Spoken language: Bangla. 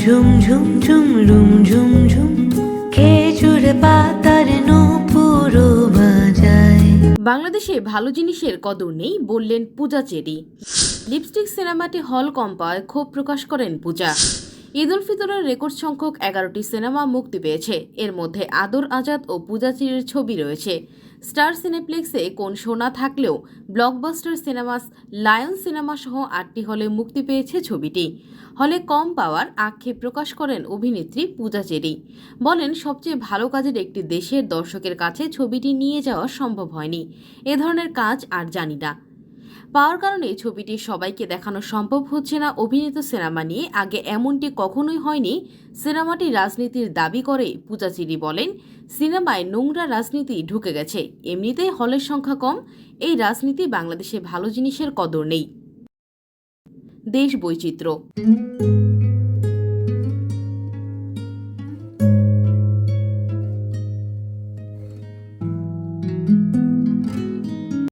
ঝুম ঝুম ঝুম রুম ঝুম ঝুম খেজুর পাতার নূপুর বাজায়। বাংলাদেশে ভালো জিনিসের কদর নেই বললেন পূজা চেরি। লিপস্টিক সিনেমাটি হল কম্পায় ক্ষোভ প্রকাশ করেন পূজা। ঈদ উল ফিতরের রেকর্ড সংখ্যক এগারোটি সিনেমা মুক্তি পেয়েছে। এর মধ্যে আদর আজাদ ও পূজা চিরির ছবি রয়েছে। স্টার সিনেপ্লেক্সে কোন শোনা থাকলেও ব্লকবাস্টার সিনেমাস লায়ন সিনেমা সহ আটটি হলে মুক্তি পেয়েছে ছবিটি। হলে কম পাওয়ার আক্ষেপ প্রকাশ করেন অভিনেত্রী পূজা চেরি। বলেন, সবচেয়ে ভালো কাজের একটি দেশের দর্শকের কাছে ছবিটি নিয়ে যাওয়া সম্ভব হয়নি। এ ধরনের কাজ আর জানি না। পাওয়ার কারণে ছবিটি সবাইকে দেখানো সম্ভব হচ্ছে না। অভিনীত সিনেমা নিয়ে আগে এমনটি কখনোই হয়নি। সিনেমাটি রাজনীতির দাবি করে, পূজাচিরি বলেন। সিনেমায় নোংরা রাজনীতি ঢুকে গেছে। এমনিতেই হলের সংখ্যা কম। এই রাজনীতি বাংলাদেশে ভালো জিনিসের কদর নেই। দেশ বৈচিত্র্য।